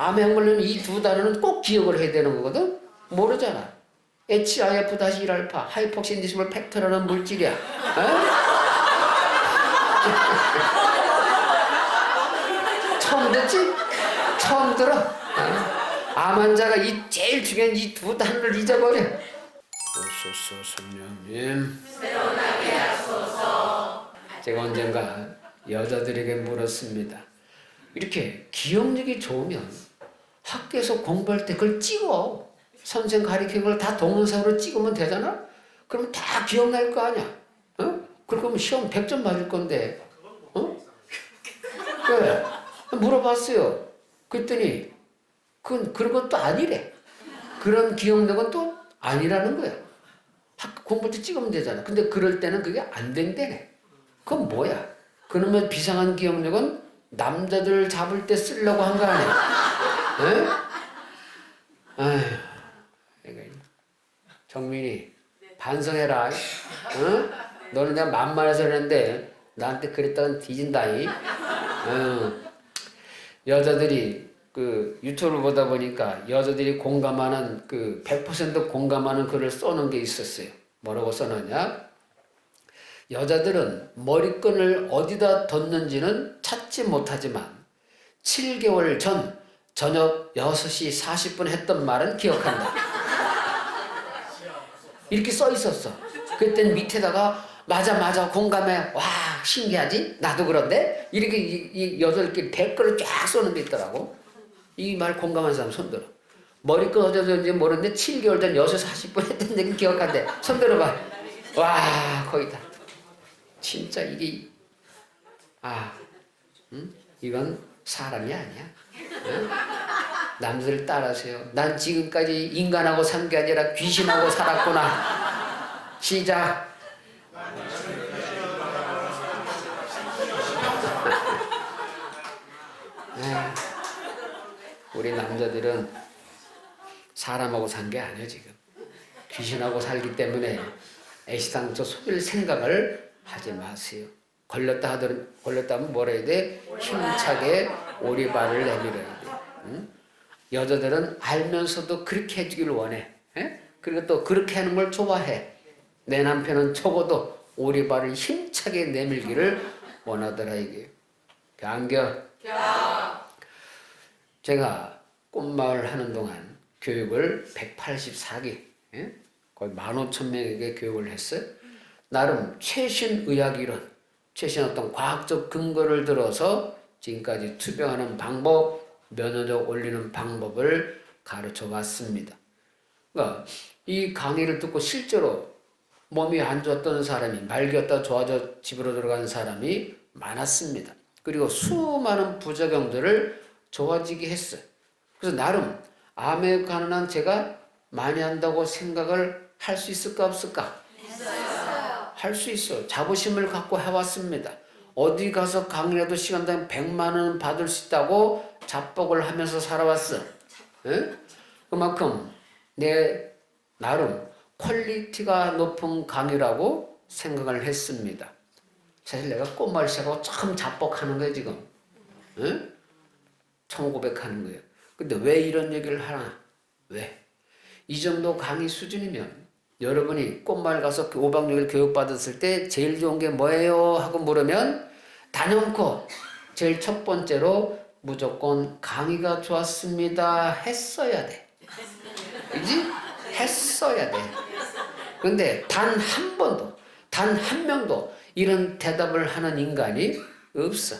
암에 걸리면 이 두 단어는 꼭 기억을 해야 되는 거거든? 모르잖아. HIF-1알파, 하이폭신디스몰 팩터라는 물질이야. 어? 처음 듣지? 처음 들어. 어? 암 환자가 이 제일 중요한 이 두 단어를 잊어버려. 오소소 성령님. 제가 언젠가 여자들에게 물었습니다. 이렇게 기억력이 좋으면 학교에서 공부할 때 그걸 찍어. 선생 가르친 걸다 동영상으로 찍으면 되잖아? 그럼 다 기억날 거 아니야? 어? 그러면 시험 100점 맞을 건데. 어? 왜? 물어봤어요. 그랬더니 그건 그런 것도 아니래. 그런 기억력은 또 아니라는 거야. 학 공부할 때 찍으면 되잖아. 근데 그럴 때는 그게 안 된대네. 그건 뭐야? 그러면 비상한 기억력은 남자들 잡을 때 쓰려고 한 거 아니야? 에? 아휴, 정민이 반성해라. 응? 너는 내가 만만해서 그랬는데 나한테 그랬다간 뒤진다이. 응. 여자들이 그 유튜브를 보다 보니까 여자들이 공감하는 그 100% 공감하는 글을 써놓은 게 있었어요. 뭐라고 써놨냐? 여자들은 머리끈을 어디다 뒀는지는 찾지 못하지만 7개월 전 저녁 6시 40분 했던 말은 기억한다. 이렇게 써 있었어. 그땐 밑에다가 맞아 맞아 공감해 와 신기하지 나도 그런데 이렇게 이, 이 여덟 개 댓글을 쫙 써놓은 데 있더라고 이 말 공감한 사람 손들어 머리끈 어디서인지 모르는데 7개월 전 6시 40분 했던 얘기 기억한대 손들어봐 와 거기다 진짜 이게 아 응? 이건 사람이 아니야 응? 남들 따라서요 난 지금까지 인간하고 산 게 아니라 귀신하고 살았구나 시작 우리 남자들은 사람하고 산 게 아니야 지금 귀신하고 살기 때문에 애시당초 속일 생각을 하지 마세요. 걸렸다 하더라도 걸렸다면 뭐라 해야 돼? 힘차게 오리발을 내밀어야 돼. 응? 여자들은 알면서도 그렇게 해주길 원해. 에? 그리고 또 그렇게 하는 걸 좋아해. 내 남편은 적어도 오리발을 힘차게 내밀기를 원하더라 이게. 안겨. 제가 꽃마을 하는 동안 교육을 184기, 예? 거의 15,000명에게 교육을 했어요. 나름 최신 의학 이론, 최신 어떤 과학적 근거를 들어서 지금까지 투병하는 방법, 면역력 올리는 방법을 가르쳐 왔습니다. 그러니까 이 강의를 듣고 실제로 몸이 안 좋았던 사람이 말기였다 좋아져 집으로 들어간 사람이 많았습니다. 그리고 수많은 부작용들을 좋아지게 했어요. 그래서 나름 암에 관한 제가 많이 한다고 생각을 할 수 있을까 없을까? 할 수 있어. 자부심을 갖고 해왔습니다. 어디 가서 강의라도 시간당 100만 원 받을 수 있다고 자뻑을 하면서 살아왔어. 에? 그만큼 내 나름 퀄리티가 높은 강의라고 생각을 했습니다. 사실 내가 꽃말 시작하고 처음 자뻑하는 거야 지금. 에? 청고백하는 거예요. 근데 왜 이런 얘기를 하나? 왜? 이 정도 강의 수준이면 여러분이 꽃마을 가서 5박 6일 교육받았을 때 제일 좋은 게 뭐예요? 하고 물으면 단연코 제일 첫 번째로 무조건 강의가 좋았습니다. 했어야 돼. 그지? 했어야 돼. 근데 단 한 번도, 단 한 명도 이런 대답을 하는 인간이 없어.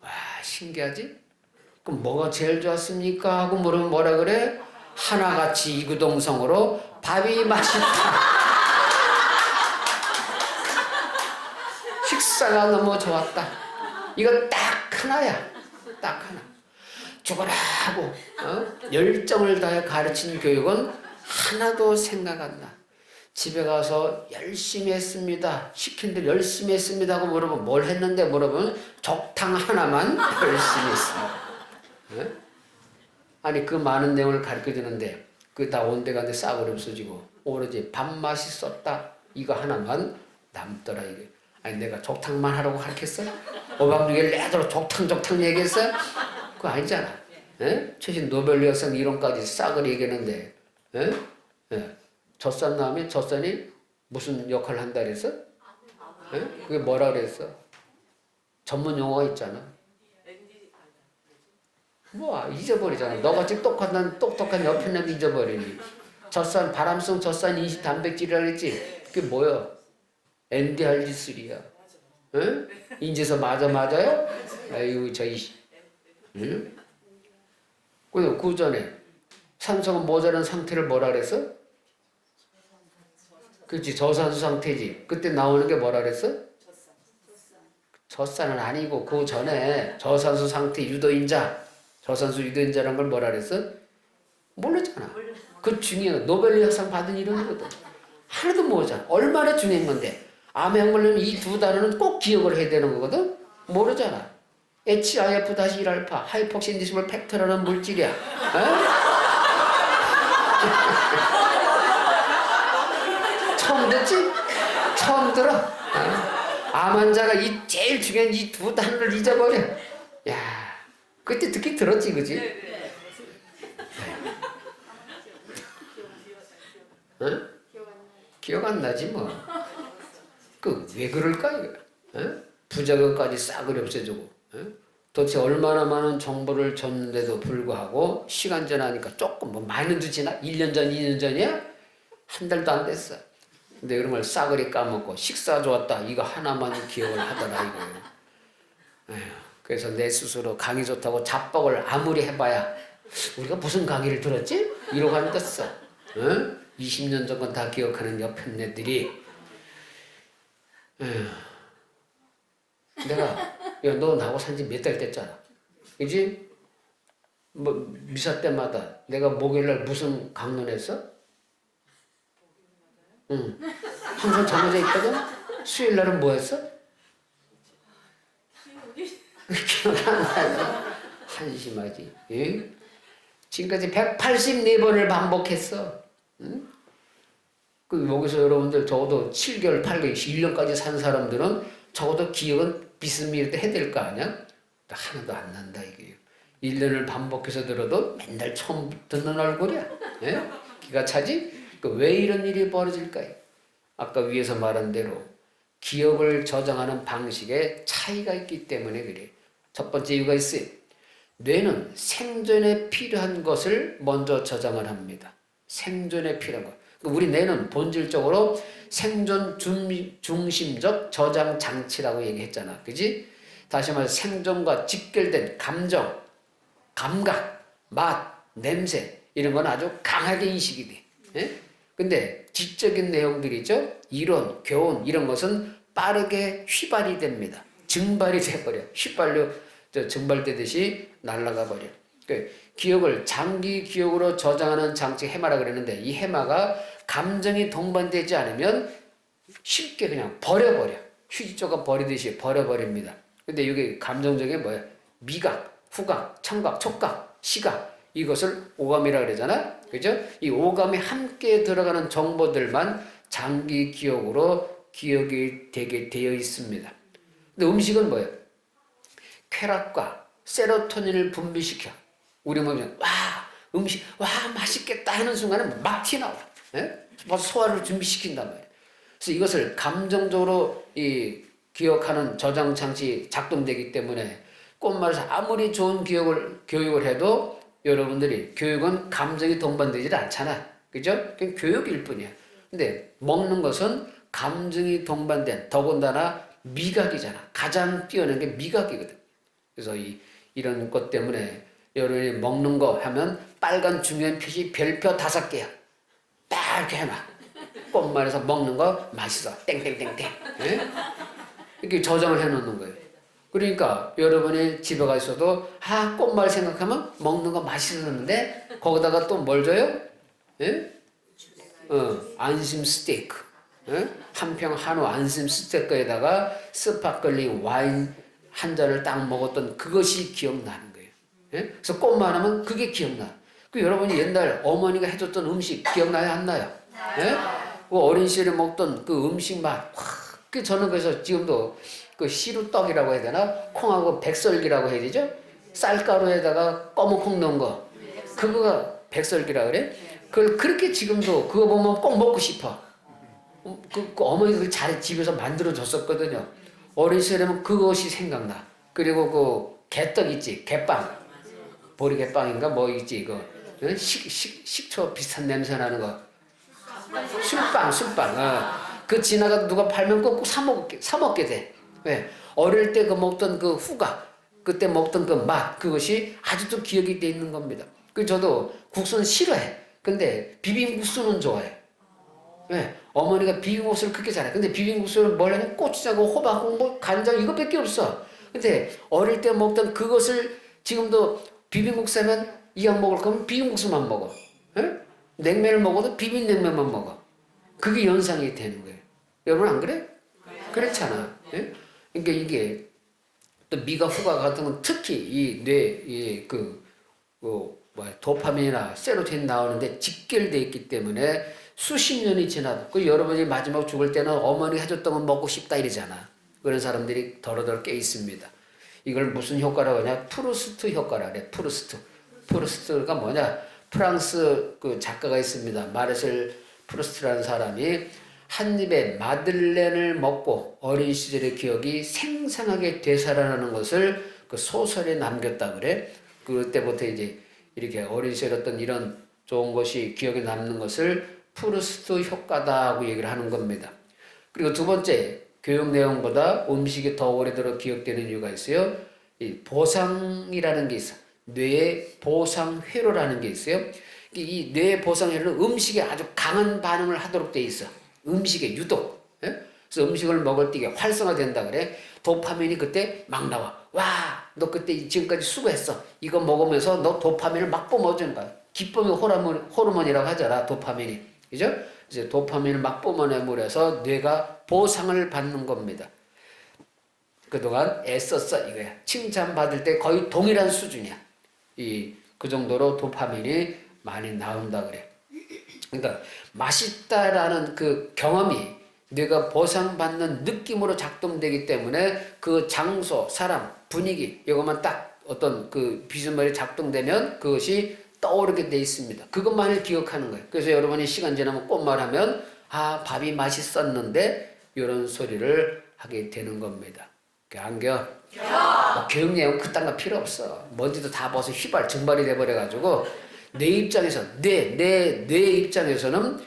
와, 신기하지? 그럼 뭐가 제일 좋았습니까? 하고 물으면 뭐라 그래? 하나같이 이구동성으로 밥이 맛있다. 식사가 너무 좋았다. 이거 딱 하나야. 딱 하나. 죽어라 하고 어? 열정을 다해 가르친 교육은 하나도 생각 안 나. 집에 가서 열심히 했습니다. 시킨 대로 열심히 했습니다 하고 물어보면 뭘 했는데 물어보면 적탕 하나만 열심히 했습니다. 어? 아니 그 많은 내용을 가르쳐 주는데 그 다 온데간데 싸구려 없어지고 오로지 밥맛이 썼다 이거 하나만 남더라 이게 아니 내가 족탕만 하라고 가르쳤어? 오밤중에 내도록 족탕 족탕 얘기했어? 그거 아니잖아 예? 최신 노벨 여성 이론까지 싹을 얘기하는데 예? 예. 젖산 나오면 젖산이 무슨 역할을 한다 그랬어? 예? 그게 뭐라 그랬어? 전문 용어가 있잖아. 뭐 잊어버리잖아. 너같이 똑똑한 똑똑한 옆에 놈 잊어버리니. 젖산 바람성 젖산 인식 단백질이라 그랬지. 그게 뭐야? NDRG3야. 응? 인제서 맞아 맞아요? 아이고 저이. 응? 그그 전에 산소가 모자란 상태를 뭐라 그랬어? 그렇지 저산소 상태지. 그때 나오는 게 뭐라 그랬어? 젖산은 아니고 그 전에 저산소 상태 유도인자, 저산소 유도인자란 걸 뭐라 그랬어? 모르잖아. 그 중요한 노벨 상 받은 이름이거든. 하나도 모르잖아. 얼마나 중요한 건데. 암에 한 걸리면 이 두 단어는 꼭 기억을 해야 되는 거거든. 모르잖아. HIF-1알파 하이폭신디스몰 팩터라는 물질이야. 어? 처음 듣지? 처음 들어. 어? 암 환자가 이 제일 중요한 이 두 단어를 잊어버려. 야, 그때 듣기 들었지, 그지? 어? 기억 안 나지 뭐. 그 왜 그럴까 이거? 어? 부작용까지 싸그리 없애주고. 어? 도대체 얼마나 많은 정보를 줬는데도 불구하고 시간 지나니까 조금 뭐 많이는 지나? 1년 전, 2년 전이야? 한 달도 안 됐어. 근데 이런 걸 싸그리 까먹고 식사 좋았다 이거 하나만 기억을 하더라 이거예요. 에휴, 그래서 내 스스로 강의 좋다고 자뻑을 아무리 해봐야 우리가 무슨 강의를 들었지? 이러고 앉았어. 응? 20년 전 건 다 기억하는 옆에 애들이 에휴, 내가 야 너 나하고 산지 몇 달 됐잖아. 그지? 뭐 미사 때마다 내가 목요일날 무슨 강론했어? 응. 항상 정해져 있거든. 수요일 날은 뭐 했어? 기억 안 나지? 한심하지. 응? 지금까지 184번을 반복했어. 응? 그 여기서 여러분들 적어도 7개월, 8개월, 1년까지 산 사람들은 적어도 기억은 비스미르게 해야 될 거 아니야? 하나도 안 난다 이게. 1년을 반복해서 들어도 맨날 처음 듣는 얼굴이야. 예? 기가 차지? 그왜 이런 일이 벌어질까요? 아까 위에서 말한 대로 기억을 저장하는 방식에 차이가 있기 때문에 그래. 첫 번째 이유가 있어요. 뇌는 생존에 필요한 것을 먼저 저장을 합니다. 생존에 필요한 것. 우리 뇌는 본질적으로 생존 중- 중심적 저장 장치라고 얘기했잖아. 그지? 다시 말해 생존과 직결된 감정, 감각, 맛, 냄새 이런 건 아주 강하게 인식이 돼. 예? 근데 지적인 내용들이죠. 이론, 교훈 이런 것은 빠르게 휘발이 됩니다. 증발이 돼버려. 휘발유 저 증발되듯이 날아가 버려. 그 기억을 장기 기억으로 저장하는 장치 해마라 그랬는데 이 해마가 감정이 동반되지 않으면 쉽게 그냥 버려버려. 휴지조각 버리듯이 버려버립니다. 근데 이게 감정적인 뭐야? 미각, 후각, 청각, 촉각, 시각 이것을 오감이라 그러잖아. 그죠? 이 오감이 함께 들어가는 정보들만 장기 기억으로 기억이 되게 되어 있습니다. 근데 음식은 뭐예요? 쾌락과 세로토닌을 분비시켜. 우리 몸에 와 음식 와 맛있겠다 하는 순간에 막 튀나와. 예? 벌써 소화를 준비시킨단 말이에요. 그래서 이것을 감정적으로 이 기억하는 저장 장치 작동되기 때문에 꼭 말해서 아무리 좋은 기억을 교육을 해도 여러분들이 교육은 감정이 동반되질 않잖아. 그죠? 그냥 교육일 뿐이야. 근데 먹는 것은 감정이 동반된 더군다나 미각이잖아. 가장 뛰어난 게 미각이거든. 그래서 이, 이런 것 때문에 여러분이 먹는 거 하면 빨간 중요한 표시 별표 다섯 개야. 딱 이렇게 해놔. 꽃말에서 먹는 거 맛있어. 땡땡땡땡. 예? 이렇게 저장을 해놓는 거예요. 그러니까 여러분이 집에 가 있어도 아 꽃말 생각하면 먹는 거 맛있었는데 거기다가 또 뭘 줘요? 예? 어, 안심 스테이크. 예? 한평 한우 안심 스테이크에다가 스파클링 와인 한 잔을 딱 먹었던 그것이 기억나는 거예요. 예? 그래서 꽃만 하면 그게 기억나. 그 여러분이 옛날 어머니가 해줬던 음식 기억나요? 안 나요? 예? 그 어린 시절에 먹던 그 음식 맛. 와, 그 저는 그래서 지금도 그 시루떡이라고 해야 되나? 콩하고 백설기라고 해야 되죠? 쌀가루에다가 검은 콩 넣은 거. 그거가 백설기라 그래? 그걸 그렇게 지금도 그거 보면 꼭 먹고 싶어. 어, 그, 그 어머니 그잘 집에서 만들어 줬었거든요. 어린 시절에는 그것이 생각나. 그리고 그 개떡 있지, 개빵. 보리개빵인가 뭐 있지 이거. 응? 식, 식, 식초 비슷한 냄새 나는 거. 술빵, 술빵. 어. 그 지나가 누가 팔면 꼭 사 먹게 사 먹게 돼. 왜? 어릴 때 그 먹던 그 후각, 그때 먹던 그 맛, 그것이 아직도 기억이 돼 있는 겁니다. 그 저도 국수는 싫어해. 근데 비빔국수는 좋아해. 왜? 어머니가 비빔국수를 그렇게 잘해. 근데 비빔국수를 뭘 하냐? 고추장하고 호박하고 뭐 간장 이거밖에 없어. 근데 어릴 때 먹던 그것을 지금도 비빔국수 하면 이왕 먹을 거면 비빔국수만 먹어. 예? 냉면을 먹어도 비빔냉면만 먹어. 그게 연상이 되는 거예요. 여러분 안 그래? 그렇잖아. 예? 그러니까 이게 또 미가 후가 같은 건 특히 이 뇌, 이 그, 그, 뭐야, 도파민이나 세로토닌 나오는데 직결돼 있기 때문에 수십 년이 지나도 그 여러분이 마지막 죽을 때는 어머니가 해줬던 건 먹고 싶다 이러잖아. 그런 사람들이 더러더러 꽤 있습니다. 이걸 무슨 효과라고 하냐? 프루스트 효과라 그래. 프루스트. 프루스트가 뭐냐? 프랑스 그 작가가 있습니다. 마르셀 프루스트라는 사람이 한 입에 마들렌을 먹고 어린 시절의 기억이 생생하게 되살아나는 것을 그 소설에 남겼다 그래. 그때부터 이제 이렇게 어린 시절 어떤 이런 좋은 것이 기억에 남는 것을 프루스트 효과다고 얘기를 하는 겁니다. 그리고 두 번째 교육 내용보다 음식이 더 오래도록 기억되는 이유가 있어요. 이 보상이라는 게 있어. 뇌의 보상 회로라는 게 있어요. 이 뇌의 보상 회로는 음식에 아주 강한 반응을 하도록 돼 있어. 음식에 유독. 예? 그래서 음식을 먹을 때 이게 활성화된다 그래. 도파민이 그때 막 나와. 와, 너 그때 지금까지 수고했어. 이거 먹으면서 너 도파민을 막 뿜어주는 거야. 기쁨의 호르몬, 호르몬이라고 하잖아. 도파민이. 그죠? 이제 도파민을 막 뿜어내므로서 뇌가 보상을 받는 겁니다. 그동안 애썼어 이거야. 칭찬받을 때 거의 동일한 수준이야. 이 그 정도로 도파민이 많이 나온다 그래. 그러니까 맛있다라는 그 경험이 뇌가 보상받는 느낌으로 작동되기 때문에 그 장소, 사람, 분위기 이것만 딱 어떤 그 비스머리 작동되면 그것이 떠오르게 돼 있습니다. 그것만을 기억하는 거예요. 그래서 여러분이 시간 지나면 꽃말하면 아 밥이 맛있었는데 이런 소리를 하게 되는 겁니다. 안겨? 뭐 교육 내용 그딴 거 필요 없어. 먼지도 다 벗어 휘발 증발이 돼버려가지고 내 입장에서 내 내 내 입장에서는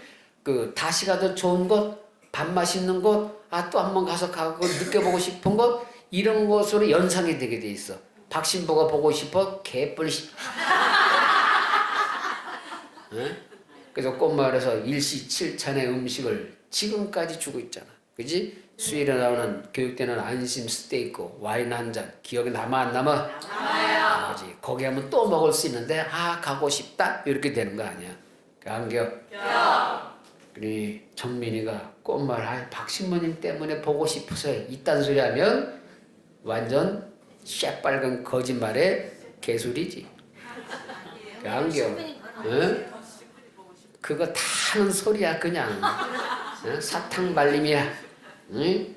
그 다시 가도 좋은 곳, 밥 맛있는 곳, 아 또 한 번 가서 가고 느껴보고 싶은 곳 이런 것으로 연상이 되게 돼 있어. 박신보가 보고 싶어 개뿔. 응? 그래서 꽃마을에서 일시 칠찬의 음식을 지금까지 주고 있잖아. 그지? 수일에 나오는 교육되는 안심 스테이크, 와인 한 잔, 기억에 남아 안 남아? 남아요. 그지? 거기 하면 또 먹을 수 있는데, 아, 가고 싶다? 이렇게 되는 거 아니야. 그 안겨? 우리 정민이가 꽃말, 아, 박신모님 때문에 보고 싶어서 이딴 소리 하면 완전 새빨간 거짓말에 개소리지. 그 안겨? 응? 그거 다 하는 소리야 그냥 어? 사탕 발림이야 응?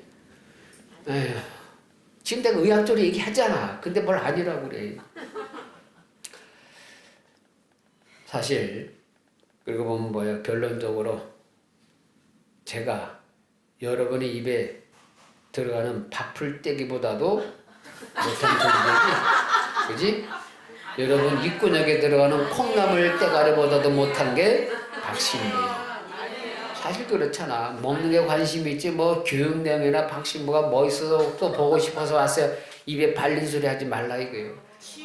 에휴, 지금 내가 의학적으로 얘기하잖아 근데 뭘 아니라고 그래 사실 그리고 보면 뭐야 결론적으로 제가 여러분의 입에 들어가는 밥풀 떼기보다도 못한 소리지 그지? 여러분 입구녕에 들어가는 콩나물 떼가리보다도 못한 게 박신부예요. 사실 그렇잖아. 먹는 게 관심이 있지 뭐 교육 내용이나 박신부가 뭐 있어서 또 보고 싶어서 왔어요. 입에 발린 소리 하지 말라 이거예요.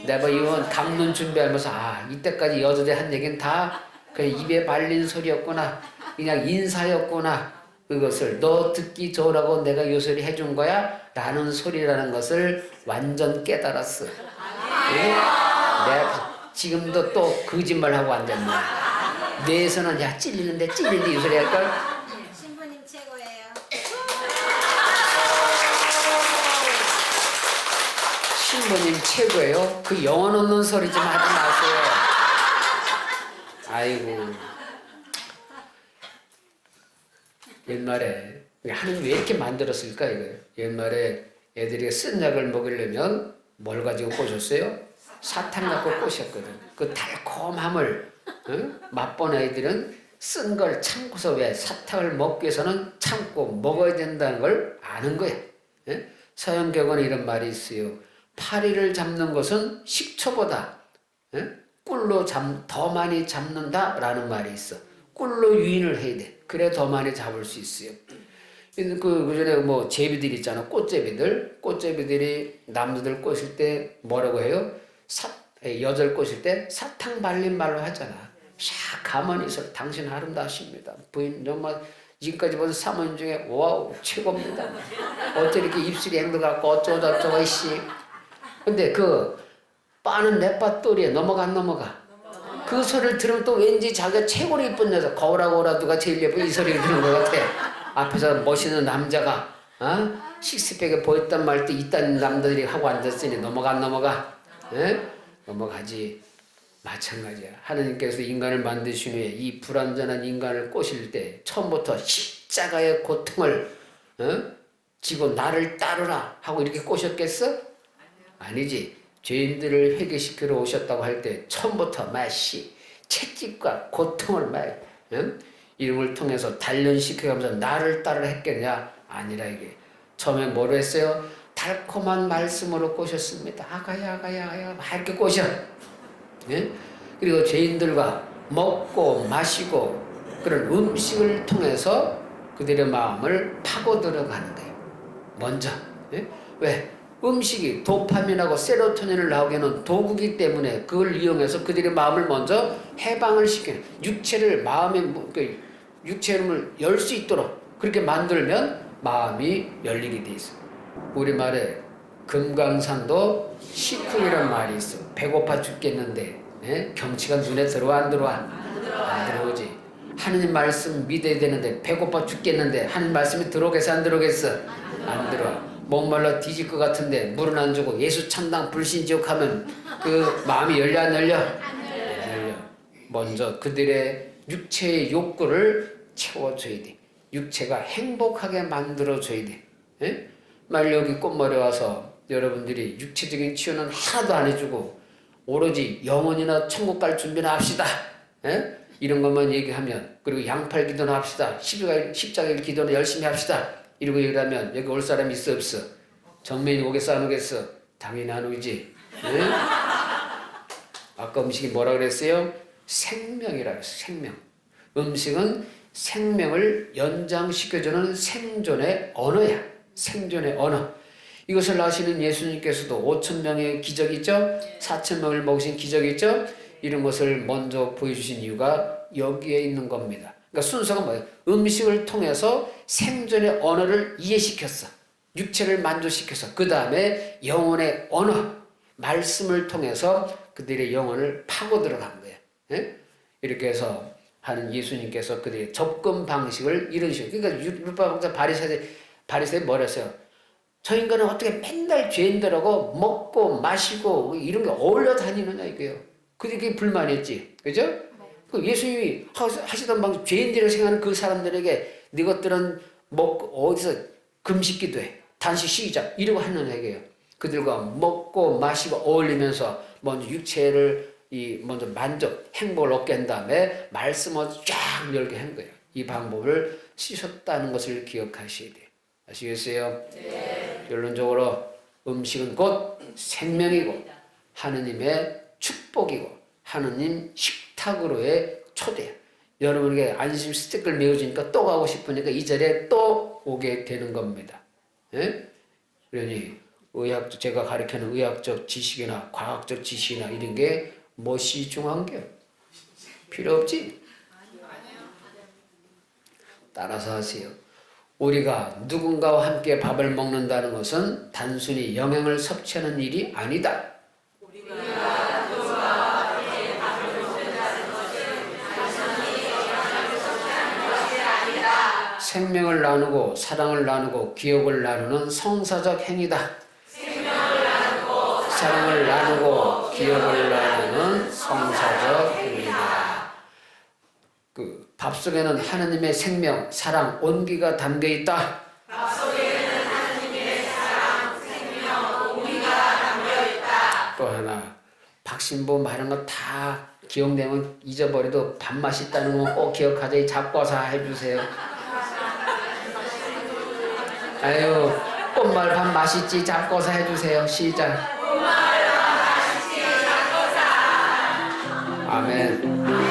내가 이번 강론 준비하면서 아 이때까지 여자들 한 얘기는 다그 입에 발린 소리였구나. 그냥 인사였구나. 그것을 너 듣기 좋으라고 내가 요 소리 해준 거야? 라는 소리라는 것을 완전 깨달았어. 예? 내가 지금도 또 거짓말하고 앉았네. 뇌에서는 야 찔리는데 찔리는데 이 소리 할걸? 신부님 최고예요. 신부님 최고예요. 그 영혼 없는 소리 좀 하지 마세요. 아이고. 옛말에 하느님 왜 이렇게 만들었을까 이거예요. 옛말에 애들이 쓴 약을 먹이려면 뭘 가지고 꽂았어요? 사탕 갖고 꼬셨거든. 그 달콤함을 어? 맛본 아이들은 쓴 걸 참고서 왜 사탕을 먹기 위해서는 참고 먹어야 된다는 걸 아는 거야. 예? 서양격은 이런 말이 있어요. 파리를 잡는 것은 식초보다 예? 꿀로 잡, 더 많이 잡는다라는 말이 있어. 꿀로 유인을 해야 돼. 그래 더 많이 잡을 수 있어요. 그, 그 전에 뭐 제비들 있잖아. 꽃제비들. 꽃제비들이 남자들 꼬실 때 뭐라고 해요? 사, 에, 여자를 꼬실 때 사탕 발린 말로 하잖아. 샥 가만히 있어. 당신 아름다우십니다. 부인 정말 지금까지 본 사모님 중에 와우 최고입니다. 어째 이렇게 입술이 행동하고 어쩌고저쩌고 씨. 근데 그 빠는 맷밭돌이에 넘어가 안 넘어가. 그 소리를 들으면 또 왠지 자기가 최고로 이쁜 여자 거울하고 오라 누가 제일 예뻐 이 소리를 들은 것 같아. 앞에서 멋있는 남자가 어? 식스팩에 보였단 말때 이딴 남자들이 하고 앉았으니 넘어가 안 넘어가? 에? 넘어가지. 마찬가지야. 하나님께서 인간을 만드신 후에 이 불완전한 인간을 꼬실 때 처음부터 십자가의 고통을 어? 지고 나를 따르라 하고 이렇게 꼬셨겠어? 아니지. 죄인들을 회개시키러 오셨다고 할 때 처음부터 마시 채찍과 고통을 말 응? 이름을 통해서 단련시켜가면서 나를 따르라 했겠냐? 아니라 이게 처음에 뭐로 했어요? 달콤한 말씀으로 꼬셨습니다. 아가야 아가야 아가야 막 이렇게 꼬셔. 예? 그리고 죄인들과 먹고 마시고 그런 음식을 통해서 그들의 마음을 파고 들어가는 거예요. 먼저 예? 왜 음식이 도파민하고 세로토닌을 나오게 하는 도구기 때문에 그걸 이용해서 그들의 마음을 먼저 해방을 시키는 육체를 마음의 무- 그 육체를 열 수 있도록 그렇게 만들면 마음이 열리게 돼 있어. 우리 말에 금강산도 시쿵이란 말이 있어. 배고파 죽겠는데 예? 경치가 눈에 들어와 안 들어와? 안 들어오지. 하느님 말씀 믿어야 되는데 배고파 죽겠는데 하느님 말씀이 들어오겠어 안 들어오겠어? 안 들어와. 목말라 뒤질 것 같은데 물은 안 주고 예수 참당 불신지옥 하면 그 마음이 열려 안 열려? 안 열려. 먼저 그들의 육체의 욕구를 채워줘야 돼. 육체가 행복하게 만들어줘야 돼. 예? 여기 꽃말에 와서 여러분들이 육체적인 치유는 하나도 안 해주고 오로지 영혼이나 천국 갈 준비나 합시다. 예? 이런 것만 얘기하면 그리고 양팔 기도나 합시다. 십자가 십자가 기도는 열심히 합시다. 이러고 얘기하면 여기 올 사람 있어 없어? 정면이 오겠어 안 오겠어? 당연히 안 오지. 예? 아까 음식이 뭐라 그랬어요? 생명이라 그랬어. 생명. 음식은 생명을 연장시켜주는 생존의 언어야. 생존의 언어. 이것을 아시는 예수님께서도 5천 명의 기적이 있죠? 4천 명을 먹으신 기적이 있죠? 이런 것을 먼저 보여주신 이유가 여기에 있는 겁니다. 그러니까 순서가 뭐예요? 음식을 통해서 생존의 언어를 이해시켰어. 육체를 만족시켜서 그 다음에 영혼의 언어, 말씀을 통해서 그들의 영혼을 파고 들어간 거예요. 예? 이렇게 해서 하는 예수님께서 그들의 접근 방식을 이런 식으로 그러니까 율법학자 바리새들 바리새 뭐랬어요? 저 인간은 어떻게 맨날 죄인들하고 먹고 마시고 이런 게 어울려 다니느냐 이거예요. 그게 불만했지, 그죠? 그 예수님이 하- 하시던 방식 죄인들을 생각하는 그 사람들에게 네 것들은 먹고 어디서 금식기도 해 단식 시작 이러고 하는 얘기예요. 그들과 먹고 마시고 어울리면서 먼저 육체를 이 먼저 만족 행복을 얻게 한 다음에 말씀을 쫙 열게 한 거예요. 이 방법을 쓰셨다는 것을 기억하셔야 돼요. 아시겠어요? 결론적으로 음식은 곧 생명이고 하느님의 축복이고 하느님 식탁으로의 초대. 여러분에게 안심 스티커를 메워주니까 또 가고 싶으니까 이 자리에 또 오게 되는 겁니다. 예? 그러니 의학 제가 가르치는 의학적 지식이나 과학적 지식이나 이런 게 멋이 중요한 게 필요 없지. 따라서 하세요. 우리가 누군가와 함께 밥을 먹는다는 것은 단순히 영양을 섭취하는 일이 아니다. 생명을 나누고 사랑을 나누고 기억을 나누는 성사적 행위다. 사랑을 나누고 기억을 나누는 성사적 행위다. 그 밥 속에는 하느님의 생명, 사랑, 온기가 담겨 있다. 밥 속에는 하느님의 사랑, 생명, 온기가 담겨 있다. 또 하나 박신보 말한 거 다 기억되면 잊어버려도 밥맛 있다는 거꼭 기억하자. 이 잡과사 해주세요. 아유, 꽃말 밥 맛있지? 잡과사 해주세요. 시작. 아멘.